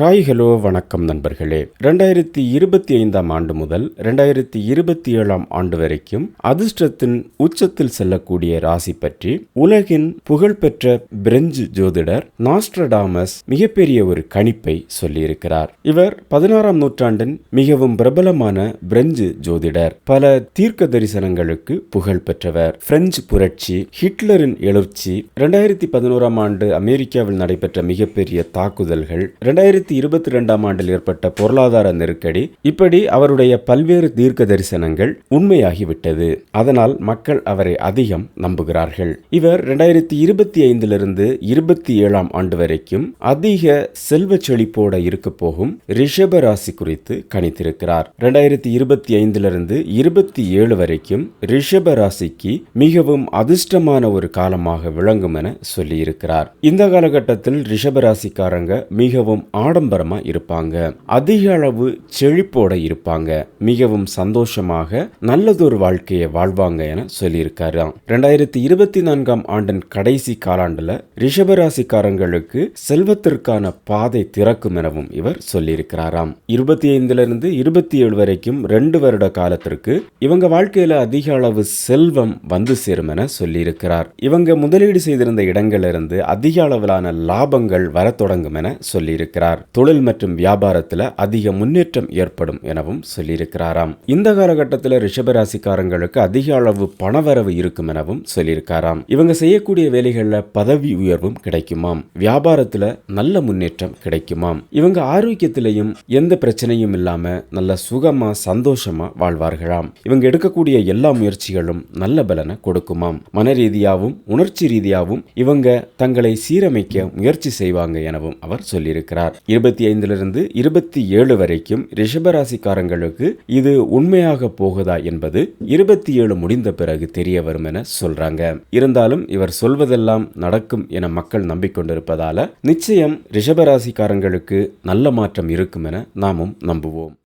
Hi hello வணக்கம் நண்பர்களே. ரெண்டாயிரத்தி இருபத்தி ஐந்தாம் ஆண்டு முதல் ரெண்டாயிரத்தி இருபத்தி ஏழாம் ஆண்டு வரைக்கும் அதிர்ஷ்டத்தின் உச்சத்தில் செல்லக்கூடிய ராசி பற்றி உலகின் புகழ்பெற்ற பிரெஞ்சு ஜோதிடர் நாஸ்ட்ரடாமஸ் மிகப்பெரிய ஒரு கணிப்பை சொல்லியிருக்கிறார். இவர் பதினாறாம் நூற்றாண்டின் மிகவும் பிரபலமான பிரெஞ்சு ஜோதிடர். பல தீர்க்க தரிசனங்களுக்கு புகழ் பெற்றவர். பிரெஞ்சு புரட்சி ஹிட்லரின் எழுச்சி ரெண்டாயிரத்தி பதினோராம் ஆண்டு அமெரிக்காவில் நடைபெற்ற மிகப்பெரிய தாக்குதல்கள் ரெண்டாயிரத்தி இருபத்தி ரெண்டாம் ஆண்டில் ஏற்பட்ட பொருளாதார நெருக்கடி இப்படி அவருடைய பல்வேறு தீர்க்க தரிசனங்கள் உண்மையாகிவிட்டது. அதனால் மக்கள் அவரை அதிகம் நம்புகிறார்கள். இவர் ரெண்டாயிரத்தி இருபத்தி ஐந்திலிருந்து இருபத்தி ஏழாம் ஆண்டு வரைக்கும் அதிக செல்வ செழிப்போட இருக்க போகும் ரிஷப ராசி குறித்து கணித்திருக்கிறார். ரெண்டாயிரத்தி இருபத்தி ஐந்திலிருந்து இருபத்தி ஏழு வரைக்கும் ரிஷப ராசிக்கு மிகவும் அதிர்ஷ்டமான ஒரு காலமாக விளங்கும் என சொல்லியிருக்கிறார். இந்த காலகட்டத்தில் ரிஷப ராசிக்காரங்க மிகவும் ஆட ஆடம்பரமாக இருப்பாங்க. அதிக அளவு செழிப்போட இருப்பாங்க. மிகவும் சந்தோஷமாக நல்லதொரு வாழ்க்கையை வாழ்வாங்க என சொல்லியிருக்காராம் ரெண்டாயிரத்தி இருபத்தி நான்காம் ஆண்டின் கடைசி காலாண்டுல ரிஷபராசிக்காரங்களுக்கு செல்வத்திற்கான பாதை திறக்கும் எனவும் இவர் சொல்லியிருக்கிறாராம். இருபத்தி ஐந்துல இருந்து இருபத்தி ஏழு வரைக்கும் ரெண்டு வருட காலத்திற்கு இவங்க வாழ்க்கையில அதிக அளவு செல்வம் வந்து சேரும் என சொல்லியிருக்கிறார். இவங்க முதலீடு செய்திருந்த இடங்களிலிருந்து அதிக அளவிலான லாபங்கள் வர தொடங்கும் என சொல்லியிருக்கிறார். தொழில் மற்றும் வியாபாரத்தில் அதிக முன்னேற்றம் ஏற்படும் எனவும் சொல்லியிருக்கிறாராம். இந்த காலகட்டத்தில் ரிஷபராசிக்காரங்களுக்கு அதிக அளவு பணவரவு இருக்கும் எனவும் சொல்லியிருக்காராம். இவங்க செய்யக்கூடிய வேலைகளில் பதவி உயர்வும் கிடைக்குமாம். வியாபாரத்தில் நல்ல முன்னேற்றம் கிடைக்குமாம். இவங்க ஆரோக்கியத்திலையும் எந்த பிரச்சனையும் இல்லாம நல்ல சுகமா சந்தோஷமா வாழ்வார்களாம். இவங்க எடுக்கக்கூடிய எல்லா முயற்சிகளும் நல்ல பலனை கொடுக்குமாம். மன ரீதியாகவும் உணர்ச்சி ரீதியாகவும் இவங்க தங்களை சீரமைக்க முயற்சி செய்வாங்க எனவும் அவர் சொல்லியிருக்கிறார். இருபத்தி ஐந்திலிருந்து இருபத்தி ஏழு வரைக்கும் ரிஷபராசிக்காரங்களுக்கு இது உண்மையாக போகுதா என்பது இருபத்தி ஏழு முடிந்த பிறகு தெரிய வரும் என சொல்றாங்க. இருந்தாலும் இவர் சொல்வதெல்லாம் நடக்கும் என மக்கள் நம்பிக்கொண்டிருப்பதால நிச்சயம் ரிஷபராசிக்காரங்களுக்கு நல்ல மாற்றம் இருக்கும் என நாமும் நம்புவோம்.